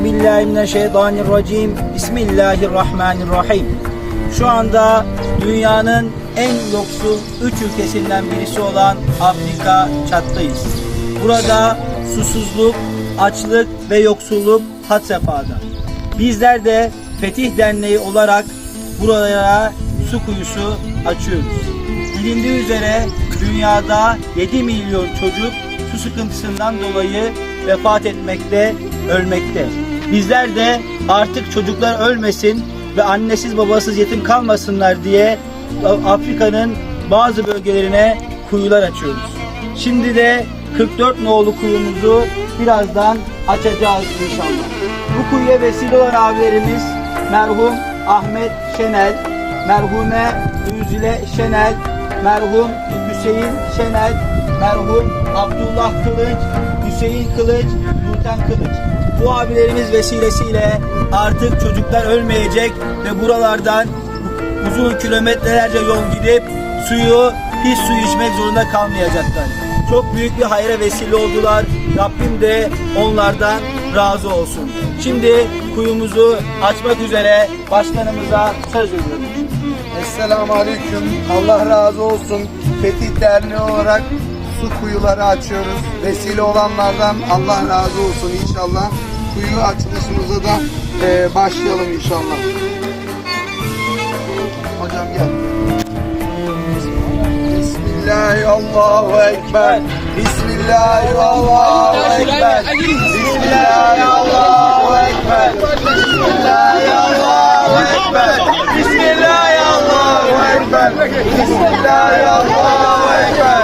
Euzubillahimineşşeytanirracim. Bismillahirrahmanirrahim. Şu anda dünyanın en yoksul üç ülkesinden birisi olan Afrika Çat'tayız. Burada susuzluk, açlık ve yoksulluk had sefhada. Bizler de Fetih Derneği olarak buralara su kuyusu açıyoruz. Bilindiği üzere dünyada 7 milyon çocuk su sıkıntısından dolayı vefat etmekte, ölmekte. Bizler de artık çocuklar ölmesin ve annesiz babasız yetim kalmasınlar diye Afrika'nın bazı bölgelerine kuyular açıyoruz. Şimdi de 44 nolu kuyumuzu birazdan açacağız inşallah. Bu kuyuya vesile olan abilerimiz merhum Ahmet Şenel, merhume Üzile Şenel, merhum Hüseyin Şenel, merhum Abdullah Kılıç, Hüseyin Kılıç, Nurten Kılıç. Bu abilerimiz vesilesiyle artık çocuklar ölmeyecek ve buralardan uzun kilometrelerce yol gidip suyu, pis su içmek zorunda kalmayacaklar. Çok büyük bir hayra vesile oldular. Rabbim de onlardan razı olsun. Şimdi kuyumuzu açmak üzere başkanımıza söz veriyorum. Esselamu Aleyküm. Allah razı olsun. Fetih Derneği olarak su kuyuları açıyoruz. Vesile olanlardan Allah razı olsun inşallah. Kuyu açılışımıza da e, başlayalım inşallah. Hocam gel. Bismillahirrahmanirrahim. Ekber. Bismillahirrahmanirrahim. Bismillahirrahmanirrahim. Bismillahirrahmanirrahim. Bismillahirrahmanirrahim. Bismillahirrahmanirrahim.